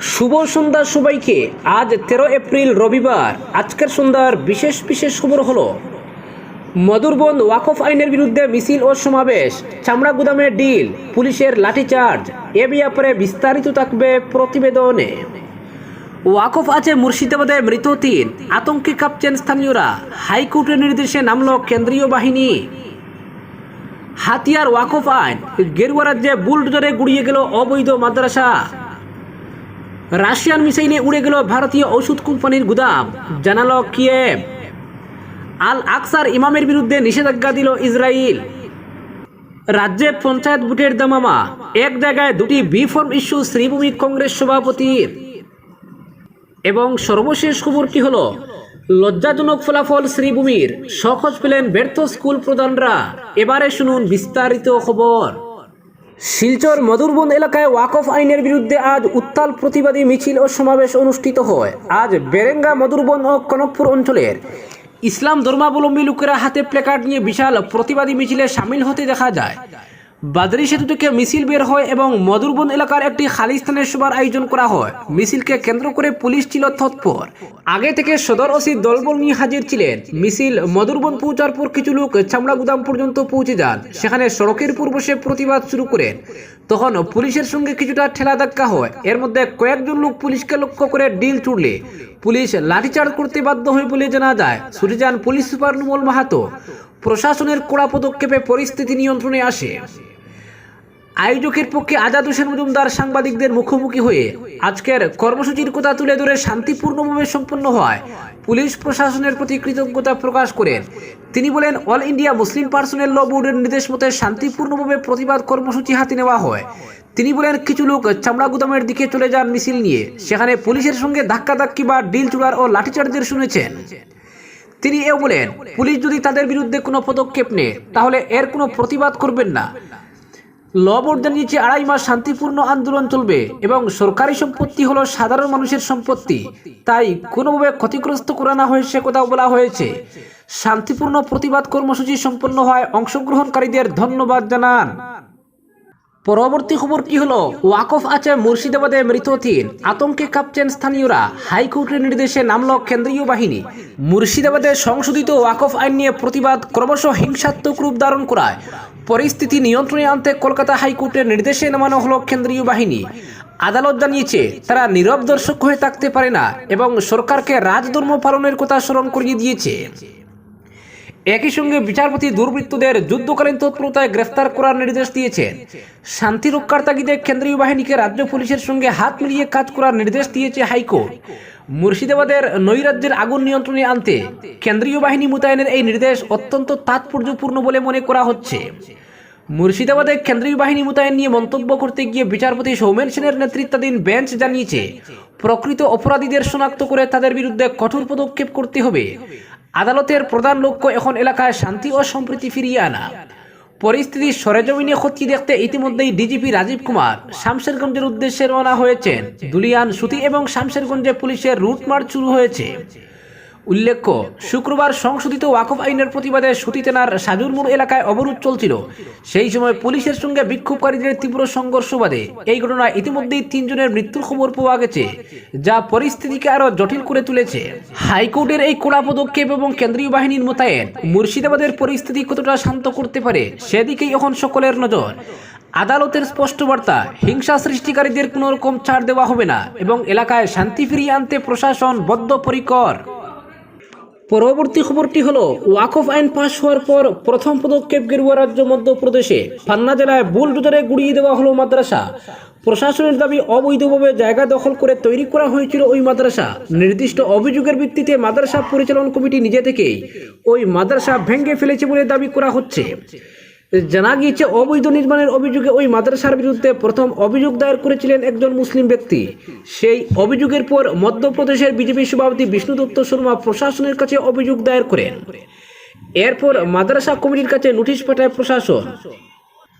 শুভ সন্ধ্যা সবাইকে। আজ তেরো এপ্রিল রবিবার। আজকের সন্ধ্যার বিশেষ বিশেষ খবর হলো মধুরবন ওয়াকফ আইনের বিরুদ্ধে মিছিল ও সমাবেশ চামড়া গুদামের ডিল, পুলিশের লাঠিচার্জ, এ ব্যাপারে বিস্তারিত থাকবে প্রতিবেদনে। ওয়াকফ আছে মুর্শিদাবাদে মৃত তিন, আতঙ্কে কাঁপছেন স্থানীয়রা। হাইকোর্টের নির্দেশে নামল কেন্দ্রীয় বাহিনী। হাতিয়ার ওয়াকফ আইন, গেরুয়া রাজ্যে বুলডোজারে গুড়িয়ে গেল অবৈধ মাদ্রাসা। রাশিয়ান মিসাইলে উড়ে গেল ভারতীয় ওষুধ কোম্পানির গুদাম। জানালো কিয়েভ। আল আকসার ইমামের বিরুদ্ধে নিষেধাজ্ঞা দিল ইসরায়েল রাজ্যে পঞ্চায়েত ভোটের দামামা। এক জায়গায় দুটি B form issue Sribhumi Congress সভাপতির। এবং সর্বশেষ খবরটি হলো, লজ্জাজনক ফলাফল শ্রীভূমির। সহজ পেলেন ব্যর্থ স্কুল প্রধানরা। এবারে শুনুন বিস্তারিত খবর। শিলচর মধুরবন এলাকায় ওয়াকফ আইনের বিরুদ্ধে আজ উত্তাল প্রতিবাদী মিছিল ও সমাবেশ অনুষ্ঠিত হয়। আজ বেরেঙ্গা, মধুরবন ও কনকপুর অঞ্চলের ইসলাম ধর্মাবলম্বী লোকেরা হাতে প্লেকার্ড নিয়ে বিশাল প্রতিবাদী মিছিলে সামিল হতে দেখা যায়। বাদরি সেতু থেকে মিছিল বের হয় এবং মধুরবন এলাকার একটি খালি স্থানের সভার আয়োজন করা হয়। মিছিলকে কেন্দ্র করে পুলিশ ছিল তৎপর। আগে থেকে সদর ওসি দলবল নিয়ে হাজির ছিলেন। মিছিল মধুরবন পৌঁছার পর কিছু লোক চামড়া গুদাম পর্যন্ত পৌঁছে যান। সেখানে সড়কের উপর বসে প্রতিবাদ শুরু করেন। তখন পুলিশের সঙ্গে কিছুটা ঠেলা ধাক্কা হয়। এর মধ্যে কয়েকজন লোক পুলিশকে লক্ষ্য করে ডিল ছুড়লে পুলিশ লাঠিচার্জ করতে বাধ্য হয় বলে জানা যায়। ছুটে যান পুলিশ সুপার নুমল মাহাতো। প্রশাসনের কড়া পদক্ষেপে পরিস্থিতি নিয়ন্ত্রণে আসে। আয়োজকের পক্ষে আজাদ হোসেন মজুমদার সাংবাদিকদের মুখোমুখি হয়ে আজকের কর্মসূচির কথা তুলে ধরে শান্তিপূর্ণভাবে সম্পন্ন হয়। পুলিশ প্রশাসনের প্রতি কৃতজ্ঞতা প্রকাশ করেন। তিনি বলেন, all India Muslim personal law বোর্ডের নির্দেশ মতে শান্তিপূর্ণভাবে প্রতিবাদ কর্মসূচি হাতে নেওয়া হয়। তিনি বলেন, কিছু লোক চামড়া গুদামের দিকে চলে যান মিছিল নিয়ে। সেখানে পুলিশের সঙ্গে ধাক্কাধাক্কি বা ডিল চুড়ার ও লাঠিচার্জের শুনেছেন। তিনি এও বলেন, পুলিশ যদি তাদের বিরুদ্ধে কোনো পদক্ষেপ নেয়, তাহলে এর কোনো প্রতিবাদ করবেন না। ল বোর্ড জানিয়েছে আড়াই মাস শান্তিপূর্ণ আন্দোলন চলবে এবং সরকারি সম্পত্তি হলো সাধারণ মানুষের সম্পত্তি। তাই কোনোভাবে ক্ষতিগ্রস্ত করা না হয় সে কথাও বলা হয়েছে। শান্তিপূর্ণ প্রতিবাদ কর্মসূচি সম্পন্ন হয় অংশগ্রহণকারীদের ধন্যবাদ জানান। পরবর্তী খবর কি হলো, ওয়াকফ আছে মুর্শিদাবাদে মৃত তিন। আতঙ্কে কাঁপছেন স্থানীয়রা। হাইকোর্টের নির্দেশে নামল কেন্দ্রীয় বাহিনী। মুর্শিদাবাদে সংশোধিত ওয়াকফ আইন নিয়ে প্রতিবাদ ক্রমশ হিংসাত্মক রূপ ধারণ করায়। পরিস্থিতি নিয়ন্ত্রণে আনতে কলকাতা হাইকোর্টের নির্দেশে নামানো হলো কেন্দ্রীয় বাহিনী। আদালত জানিয়েছে, তারা নীরব দর্শক হয়ে থাকতে পারে না এবং সরকারকে রাজধর্ম পালনের কথা স্মরণ করিয়ে দিয়েছে। একই সঙ্গে বিচারপতি দুর্বৃত্তদের যুদ্ধকালীন তৎপরতায় গ্রেফতার করার নির্দেশ দিয়েছেন শান্তি রক্ষার তাগিদে কেন্দ্রীয় বাহিনীকে রাজ্য পুলিশের সঙ্গে হাত মিলিয়ে কাজ করার নির্দেশ দিয়েছে হাইকোর্ট। মুর্শিদাবাদের নৈরাজ্যের আগুন নিয়ন্ত্রণে আনতে কেন্দ্রীয় বাহিনী মোতায়েনের এই নির্দেশ অত্যন্ত তাৎপর্যপূর্ণ বলে মনে করা হচ্ছে। মুর্শিদাবাদে কেন্দ্রীয় বাহিনী মোতায়েন নিয়ে মন্তব্য করতে গিয়ে বিচারপতি সৌমেন সেনের নেতৃত্বাধীন বেঞ্চ জানিয়েছে, প্রকৃত অপরাধীদের শনাক্ত করে তাদের বিরুদ্ধে কঠোর পদক্ষেপ করতে হবে। আদালতের প্রধান লক্ষ্য এখন এলাকায় শান্তি ও সম্প্রীতি ফিরিয়ে আনা। পরিস্থিতি সরেজমিনে খতিয়ে দেখতে ইতিমধ্যেই ডিজিপি রাজীব কুমার। শামশেরগঞ্জের উদ্দেশ্যে রওনা হয়েছেন দুলিয়ান সুতি এবং শামশেরগঞ্জে পুলিশের রুট মার্চ শুরু হয়েছে। উল্লেখ্য, শুক্রবার সংশোধিত ওয়াকফ আইনের প্রতিবাদে সুতিতেনার সাজুরমুর এলাকায় অবরোধ চলছিল। সেই সময় পুলিশের সঙ্গে বিক্ষোভকারীদের তীব্র সংঘর্ষ বাদে এই ঘটনায় ইতিমধ্যেই তিনজনের মৃত্যুর খবর পাওয়া গেছে, যা পরিস্থিতিকে আরও জটিল করে তুলেছে। হাইকোর্টের এই কড়া পদক্ষেপ এবং কেন্দ্রীয় বাহিনীর মোতায়েন মুর্শিদাবাদের পরিস্থিতি কতটা শান্ত করতে পারে, সেদিকেই এখন সকলের নজর। আদালতের স্পষ্ট বার্তা, হিংসা সৃষ্টিকারীদের কোনো রকম ছাড় দেওয়া হবে না এবং এলাকায় শান্তি ফিরিয়ে আনতে প্রশাসন বদ্ধপরিকর। পরবর্তী খবরটি হলো, ওয়াকফ আইন পাশ হওয়ার পর প্রথম পদক্ষেপ গেরুয়া রাজ্য মধ্যপ্রদেশে পান্না জেলায় বুলডোজারে গুড়িয়ে দেওয়া হলো মাদ্রাসা। প্রশাসনের দাবি অবৈধভাবে জায়গা দখল করে তৈরি করা হয়েছিল ওই মাদ্রাসা। নির্দিষ্ট অভিযোগের ভিত্তিতে মাদ্রাসা পরিচালন কমিটি নিজে থেকেই ওই মাদ্রাসা ভেঙে ফেলেছে বলে দাবি করা হচ্ছে। জানা গিয়েছে অবৈধ নির্মাণের অভিযোগে ওই মাদ্রাসার বিরুদ্ধে প্রথম অভিযোগ দায়ের করেছিলেন একজন মুসলিম ব্যক্তি। সেই অভিযোগের পর মধ্যপ্রদেশের বিজেপি সভাপতি বিষ্ণু দত্ত শর্মা প্রশাসনের কাছে অভিযোগ দায়ের করেন। এরপর মাদ্রাসা কমিটির কাছে নোটিশ পাঠায় প্রশাসন।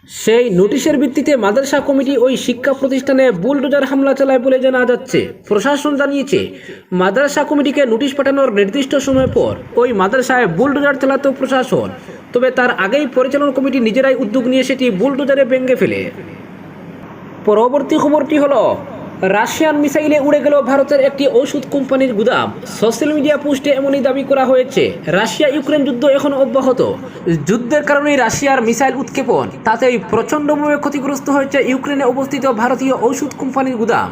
সেই নোটিশের ভিত্তিতে মাদ্রাসা কমিটি ওই শিক্ষা প্রতিষ্ঠানে বুলডোজার হামলা চালায় বলে জানা যাচ্ছে। প্রশাসন জানিয়েছে, মাদ্রাসা কমিটিকে নোটিশ পাঠানোর নির্দিষ্ট সময় পর ওই মাদ্রাসায় বুলডোজার চালাতো প্রশাসন। তবে তার আগেই পরিচালন কমিটি নিজেরাই উদ্যোগ নিয়ে সেটি বুলডোজারে ভেঙে ফেলে। পরবর্তী খবরটি হলো রাশিয়ান মিসাইলে উড়ে গেল ভারতের একটি ওষুধ কোম্পানির গুদাম। সোশ্যাল মিডিয়া পোস্টে এমনই দাবি করা হয়েছে। রাশিয়া ইউক্রেন যুদ্ধ এখন অব্যাহত। যুদ্ধের কারণেই রাশিয়ার মিসাইল উৎক্ষেপণ, তাতেই প্রচণ্ডভাবে ক্ষতিগ্রস্ত হয়েছে ইউক্রেনে অবস্থিত ভারতীয় ওষুধ কোম্পানির গুদাম।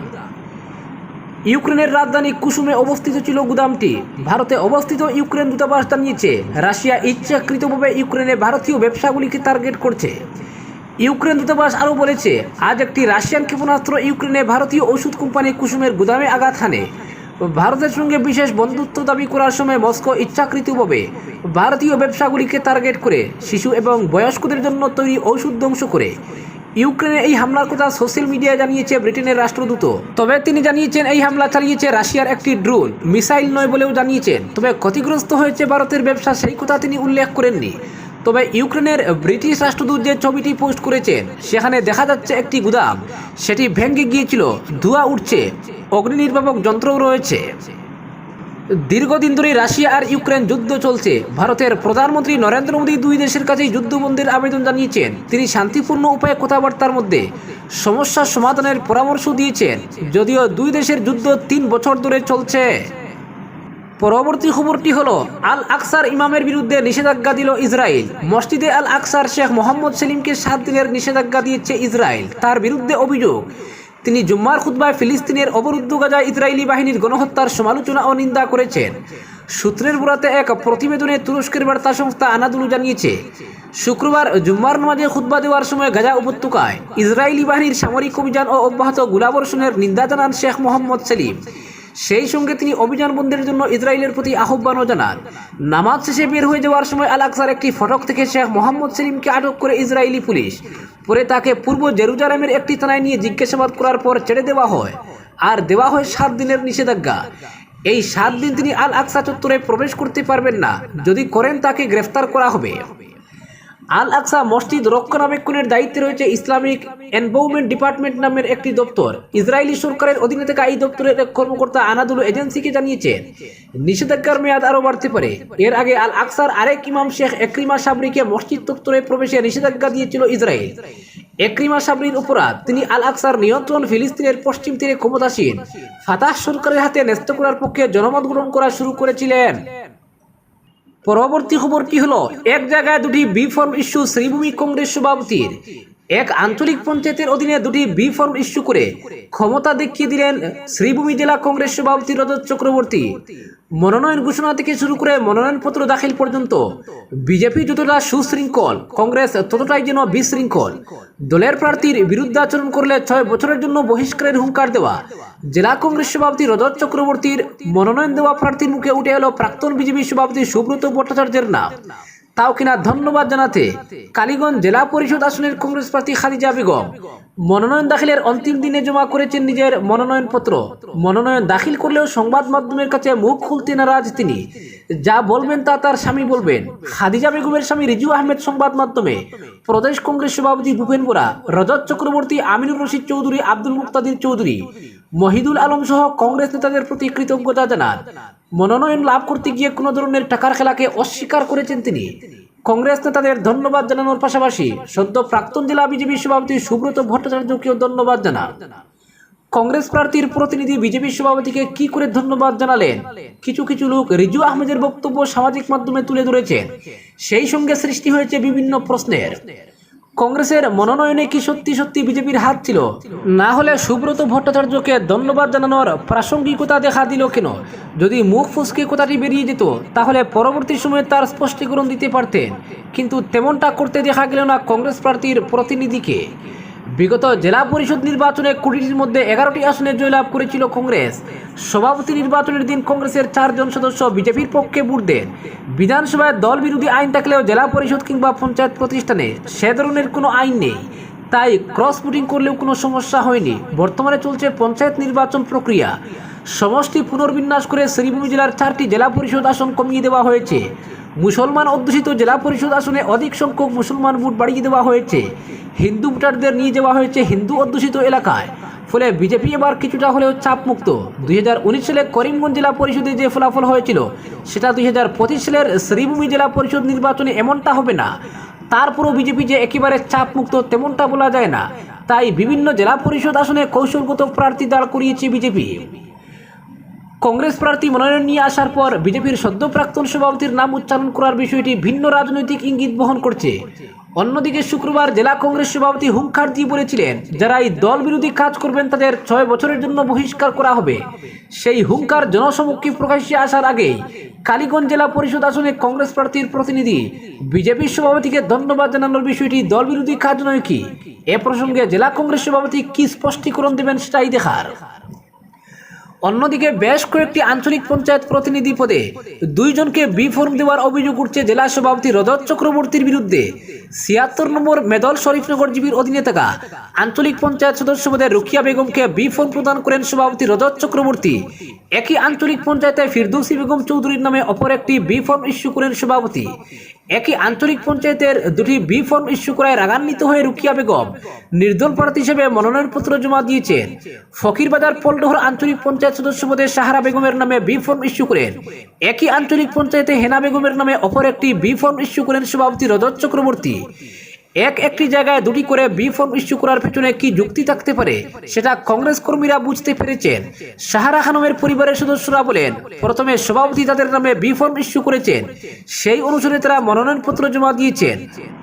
ইউক্রেনের রাজধানী কুসুমে অবস্থিত ছিল গুদামটি। ভারতে অবস্থিত ইউক্রেন দূতাবাস জানিয়েছে, রাশিয়া ইচ্ছাকৃতভাবে ইউক্রেনে ভারতীয় ব্যবসাগুলিকে টার্গেট করছে। ইউক্রেন দূতাবাস আরও বলেছে, আজ একটি রাশিয়ান ক্ষেপণাস্ত্র ইউক্রেনে ভারতীয় ওষুধ কোম্পানি কুসুমের গুদামে আঘাত হানে। ভারতের সঙ্গে বিশেষ বন্ধুত্ব দাবি করার সময় মস্কো ইচ্ছাকৃতভাবে ভারতীয় ব্যবসাগুলিকে টার্গেট করে, শিশু এবং বয়স্কদের জন্য তৈরি ঔষধ ধ্বংস করে। ইউক্রেনে এই হামলার কথা সোশ্যাল মিডিয়ায় জানিয়েছে ব্রিটেনের রাষ্ট্রদূত। তবে তিনি জানিয়েছেন, এই হামলা চালিয়েছে রাশিয়ার একটি ড্রোন, মিসাইল নয় বলেও জানিয়েছেন। তবে ক্ষতিগ্রস্ত হয়েছে ভারতের ব্যবসা, সেই কথা তিনি উল্লেখ করেননি। তবে ইউক্রেনের ব্রিটিশ রাষ্ট্রদূত যে ছবিটি পোস্ট করেছেন, সেখানে দেখা যাচ্ছে একটি গুদাম। সেটি ভেঙে গিয়েছিল, ধোঁয়া উঠছে, অগ্নি নির্বাপক যন্ত্রও রয়েছে। দীর্ঘদিন ধরে রাশিয়া আর ইউক্রেন যুদ্ধ চলছে। ভারতের প্রধানমন্ত্রী নরেন্দ্র মোদী দুই দেশের কাছেই যুদ্ধবন্দির আবেদন জানিয়েছেন। তিনি শান্তিপূর্ণ উপায়ে কথাবার্তার মধ্যে সমস্যার সমাধানের পরামর্শ দিয়েছেন। যদিও দুই দেশের যুদ্ধ তিন বছর ধরে চলছে। পরবর্তী খবরটি হলো আল আকসার ইমামের বিরুদ্ধে নিষেধাজ্ঞা দিল ইসরায়েল। মসজিদে আল আকসার শেখ মোহাম্মদ সেলিমকে সাত দিনের নিষেধাজ্ঞা দিয়েছে ইসরায়েল। তার বিরুদ্ধে অভিযোগ, তিনি জুম্মার খুতবায় ফিলিস্তিনের অবরুদ্ধ গাজায় ইসরায়েলি বাহিনীর গণহত্যার সমালোচনা ও নিন্দা করেছেন। সূত্রের বরাতে এক প্রতিবেদনে তুরস্কের বার্তা সংস্থা আনাদুলু জানিয়েছে, শুক্রবার জুম্মার নামাজে খুতবা দেওয়ার সময় গাজা উপত্যকায় ইসরায়েলি বাহিনীর সামরিক অভিযান ও অব্যাহত গোলাবর্ষণের নিন্দা জানান শেখ মোহাম্মদ সেলিম। সেই সঙ্গে তিনি অভিযান বন্ধের জন্য ইসরায়েলের প্রতি আহ্বানও জানান। নামাজ শেষে বের হয়ে যাওয়ার সময় আল আকসার একটি ফটক থেকে শেখ মোহাম্মদ সেলিমকে আটক করে ইসরায়েলি পুলিশ। পরে তাকে পূর্ব জেরুজালেমের একটি থানায় নিয়ে জিজ্ঞাসাবাদ করার পর ছেড়ে দেওয়া হয় আর দেওয়া হয় সাত দিনের নিষেধাজ্ঞা। এই সাত দিন তিনি আল আকসা চত্বরে প্রবেশ করতে পারবেন না। যদি করেন তাকে গ্রেফতার করা হবে। আল আকসা মসজিদ রক্ষণাবেক্ষণের দায়িত্বে রয়েছে ইসলামিক এনভাউমেন্ট ডিপার্টমেন্ট নামের একটি দপ্তর। ইসরায়েলি সরকারের অধীনে থাকা এই দপ্তরের এক কর্মকর্তা আনাদুল এজেন্সিকে জানিয়েছেন নিষেধাজ্ঞার মেয়াদ আরও বাড়তে পারে। এর আগে আল আকসার আরেক ইমাম শেখ একরিমা সাবরিকে মসজিদ দপ্তরে প্রবেশে নিষেধাজ্ঞা দিয়েছিল ইসরায়েল। একরিমা সাবরির অপরাধ তিনি আল আকসার নিয়ন্ত্রণ ফিলিস্তিনের পশ্চিম তীরে ক্ষমতাসীন। ফাতাহ সরকারের হাতে ন্যস্ত করার পক্ষে জনমত গ্রহণ করা শুরু করেছিলেন। পরবর্তী খবর কি হলো? এক জায়গায় দুটি B form issue Sribhumi Congress সভাপতির। এক আঞ্চলিক পঞ্চায়েতের অধীনে দুটি বি ফর্ম ইস্যু করে ক্ষমতা দেখিয়ে দিলেন শ্রীভূমি জেলা কংগ্রেস সভাপতি রজত চক্রবর্তী। মনোনয়ন ঘোষণা থেকে শুরু করে মনোনয়নপত্র দাখিল পর্যন্ত বিজেপি যতটা সুশৃঙ্খল, কংগ্রেস ততটাই যেন বিশৃঙ্খল। দলের প্রার্থীর বিরুদ্ধে আচরণ করলে ছয় বছরের জন্য বহিষ্কারের হুঙ্কার দেওয়া। জেলা কংগ্রেস সভাপতি রজত চক্রবর্তীর মনোনয়ন দেওয়া প্রার্থীর মুখে উঠে এলো প্রাক্তন বিজেপি সভাপতি সুব্রত ভট্টাচার্যের নাম। তাও কিনা ধন্যবাদ জানাতে কালীগঞ্জ জেলা পরিষদ আসনের কংগ্রেস প্রার্থী খাদিজা বেগম। মনোনয়ন দাখিলের অন্তিম দিনে জমা করেছেন নিজের মনোনয়নপত্র। মনোনয়ন দাখিল করলেও সংবাদ মাধ্যমের কাছে মুখ খুলতে নারাজ তিনি। যা বলবেন তা তার স্বামী বলবেন। খাদিজা বেগমের স্বামী রিজু আহমেদ সংবাদ মাধ্যমে প্রদেশ কংগ্রেস সভাপতি ভূপেন বোরা, রজত চক্রবর্তী, আমিনুর রশিদ চৌধুরী, আব্দুল মুক্তাদির চৌধুরী, মহিদুল আলম সহ কংগ্রেস নেতাদের প্রতি কৃতজ্ঞতা জানান। মনোনয়ন লাভ করতে গিয়ে কোনো ধরনের টাকার খেলাকে অস্বীকার করেছেন তিনি। কংগ্রেস নেতাদের ধন্যবাদ জানানোর পাশাপাশি সদ্য প্রাক্তন জেলা বিজেপি সভাপতি সুব্রত ভট্টাচার্যকেও ধন্যবাদ জানান। কংগ্রেস প্রার্থীর প্রতিনিধি বিজেপি সভাপতিকে কি করে ধন্যবাদ জানালেন? কিছু কিছু লোক রিজু আহমেদের বক্তব্য সামাজিক মাধ্যমে তুলে ধরেছেন সেই সঙ্গে সৃষ্টি হয়েছে বিভিন্ন প্রশ্নের। কংগ্রেসের মনোনয়নে কি সত্যি সত্যি বিজেপির হাত ছিল? না হলে সুব্রত ভট্টাচার্যকে ধন্যবাদ জানানোর প্রাসঙ্গিকতা দেখা দিল কেন? যদি মুখ ফুসকে কথাটি বেরিয়ে যেত, তাহলে পরবর্তী সময়ে তার স্পষ্টীকরণ দিতে পারতেন। কিন্তু তেমনটা করতে দেখা গেল না কংগ্রেস প্রার্থীর প্রতিনিধিকে। বিগত জেলা পরিষদ নির্বাচনে কুড়িটির মধ্যে এগারোটি আসনে জয়লাভ করেছিল কংগ্রেস। সভাপতি নির্বাচনের দিন কংগ্রেসের চারজন সদস্য বিজেপির পক্ষে ভোট দেন। বিধানসভায় দল বিরোধী আইন থাকলেও জেলা পরিষদ কিংবা পঞ্চায়েত প্রতিষ্ঠানে সে ধরনের কোনো আইন নেই। তাই ক্রস ভোটিং করলেও কোনো সমস্যা হয়নি। বর্তমানে চলছে পঞ্চায়েত নির্বাচন প্রক্রিয়া। সমষ্টি পুনর্বিন্যাস করে শ্রীভূমি জেলার চারটি জেলা পরিষদ আসন কমিয়ে দেওয়া হয়েছে। মুসলমান অধ্যুষিত জেলা পরিষদ আসনে অধিক সংখ্যক মুসলমান ভোট বাড়িয়ে দেওয়া হয়েছে। হিন্দু ভোটারদের নিয়ে যাওয়া হয়েছে হিন্দু অধ্যুষিত এলাকায়। ফলে বিজেপি এবার কিছুটা হলেও চাপমুক্ত। দুই হাজার উনিশ সালে করিমগঞ্জ জেলা পরিষদে যে ফলাফল হয়েছিল, সেটা দুই হাজার পঁচিশ সালের শ্রীভূমি জেলা পরিষদ নির্বাচনে এমনটা হবে না। তারপরও বিজেপি যে একেবারে চাপমুক্ত তেমনটা বলা যায় না। তাই বিভিন্ন জেলা পরিষদ আসনে কৌশলগত প্রার্থী দাঁড় করিয়েছে বিজেপি। কংগ্রেস প্রার্থী মনোনয়ন নিয়ে আসার পর বিজেপির সদ্য প্রাক্তন সভাপতির নাম উচ্চারণ করার বিষয়টি ভিন্ন রাজনৈতিক ইঙ্গিত বহন করছে। অন্যদিকে শুক্রবার জেলা কংগ্রেস সভাপতি হুঙ্কার দিয়ে বলেছিলেন যারা এই দল বিরোধী কাজ করবেন, তাদের ছয় বছরের জন্য বহিষ্কার করা হবে। সেই হুঙ্কার জনসমক্ষে প্রকাশ্যে আসার আগেই কালীগঞ্জ জেলা পরিষদ আসনে কংগ্রেস প্রার্থীর প্রতিনিধি বিজেপির সভাপতিকে ধন্যবাদ জানানোর বিষয়টি দল বিরোধী কাজ নয় কি? এ প্রসঙ্গে জেলা কংগ্রেস সভাপতি কি স্পষ্টীকরণ দেবেন সেটাই দেখার। অন্যদিকে বেশ কয়েকটি আঞ্চলিক পঞ্চায়েত প্রতিনিধি পদে দুইজনকে বি ফর্ম দেওয়ার অভিযোগ উঠছে জেলা সভাপতি রজত চক্রবর্তীর বিরুদ্ধে। ছিয়াত্তর নম্বর মেদল শরীফনগর জীবীর অধীনে থাকা আঞ্চলিক পঞ্চায়েত সদস্য পদে রুকিয়া বেগমকে বি ফর্ম প্রদান করেন সভাপতি রজত চক্রবর্তী। একই আঞ্চলিক পঞ্চায়েতে ফিরদৌসি বেগম চৌধুরীর নামে অপর একটি বি ফর্ম ইস্যু করেন সভাপতি। একই আঞ্চলিক পঞ্চায়েতের দুটি বি ফর্ম ইস্যু করায় রাগান্বিত হয়ে রুকিয়া বেগম। নির্দল প্রার্থী হিসেবে মনোনয়নপত্র জমা দিয়েছেন। ফকিরবাজার পল্টহর আঞ্চলিক পঞ্চায়েত সদস্য পদে সাহারা বেগমের নামে বি ফর্ম ইস্যু করেন। একই আঞ্চলিক পঞ্চায়েতে হেনা বেগমের নামে অপর একটি বি ফর্ম ইস্যু করেন সভাপতি রজত চক্রবর্তী। এক একটি জায়গায় দুটি করে বি ফর্ম ইস্যু করার পেছনে কি যুক্তি থাকতে পারে, সেটা কংগ্রেস কর্মীরা বুঝতে পেরেছেন। সাহারা খানমের পরিবারের সদস্যরা বলেন, প্রথমে সভাপতি তাদের নামে বি ফর্ম ইস্যু করেছেন। সেই অনুসারে তারা মনোনয়নপত্র জমা দিয়েছেন।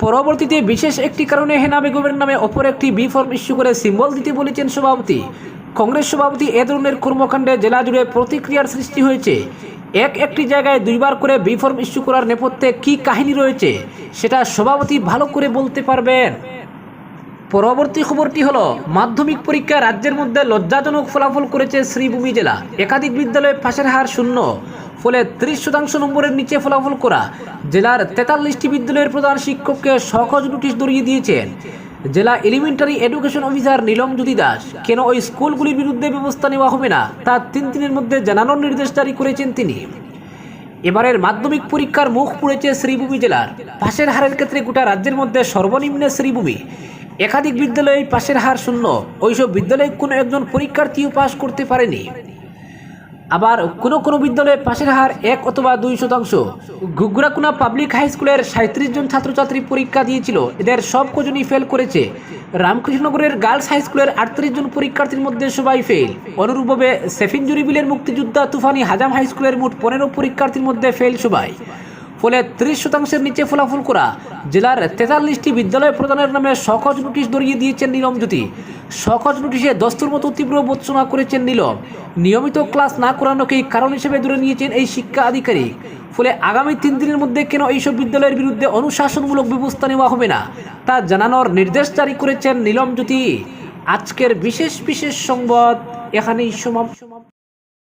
পরবর্তীতে বিশেষ একটি কারণে হেনা বেগমের নামে অপর একটি বি ফর্ম ইস্যু করে সিম্বল দিতে বলেছেন সভাপতি। কংগ্রেস সভাপতি এ ধরনের কর্মকাণ্ডে জেলা জুড়ে প্রতিক্রিয়ার সৃষ্টি হয়েছে। এক একটি জায়গায় দুইবার করে বি ফর্ম ইস্যু করার নেপথ্যে কি কাহিনী রয়েছে, সেটা সভাপতি ভালো করে বলতে পারবেন। পরবর্তী খবরটি হলো, মাধ্যমিক পরীক্ষা রাজ্যের মধ্যে লজ্জাজনক ফলাফল করেছে শ্রীভূমি জেলা। একাধিক বিদ্যালয়ে পাশের হার শূন্য, ফলে ত্রিশ শতাংশ নম্বরের নিচে ফলাফল করা জেলার তেতাল্লিশটি বিদ্যালয়ের প্রধান শিক্ষককে সহজ নোটিশ ধরিয়ে দিয়েছেন। জেলা elementary education officer Neelam Jyoti Das, কেন ওই স্কুলগুলির বিরুদ্ধে ব্যবস্থা নেওয়া হবে না, তা তিন দিনের মধ্যে জানানোর নির্দেশ জারি করেছেন তিনি। এবারের মাধ্যমিক পরীক্ষার মুখ পুড়েছে শ্রীভূমি জেলার। পাশের হারের ক্ষেত্রে গোটা রাজ্যের মধ্যে সর্বনিম্ন শ্রীভূমি। একাধিক বিদ্যালয়ে পাশের হার শূন্য। ওইসব বিদ্যালয়ে কোনো একজন পরীক্ষার্থীও পাশ করতে পারেনি। আবার কোনো কোনো বিদ্যালয়ে পাশের হার এক অথবা দুই শতাংশ। ঘুগরাকুনা পাবলিক হাই স্কুলের সাঁত্রিশ জন ছাত্রছাত্রী পরীক্ষা দিয়েছিল। এদের সব কজনই ফেল করেছে। রামকৃষ্ণনগরের গার্লস হাই স্কুলের আটত্রিশ জন পরীক্ষার্থীর মধ্যে সবাই ফেল অনুরূপভাবে সেফিন বিলের মুক্তিযোদ্ধা তুফানি হাজাম হাই স্কুলের মোট পনেরো পরীক্ষার্থীর মধ্যে ফেল সবাই। ফলে ত্রিশ শতাংশের নিচে ফলাফল করা জেলার তেতাল্লিশটি বিদ্যালয় প্রদানের নামে সহজ নোটিশ ধরিয়ে দিয়েছেন নীলম জ্যোতি। সহজ নোটিশে দস্তুর মতো তীব্র বর্চনা করেছেন নীলম। নিয়মিত ক্লাস না করানোকেই কারণ হিসেবে ধরে নিয়েছেন এই শিক্ষা আধিকারিক। ফলে আগামী তিন দিনের মধ্যে কেন এইসব বিদ্যালয়ের বিরুদ্ধে অনুশাসনমূলক ব্যবস্থা নেওয়া হবে না, তা জানানোর নির্দেশ জারি করেছেন নীলম জ্যোতি। আজকের বিশেষ বিশেষ সংবাদ এখানেই সমাপ্ত।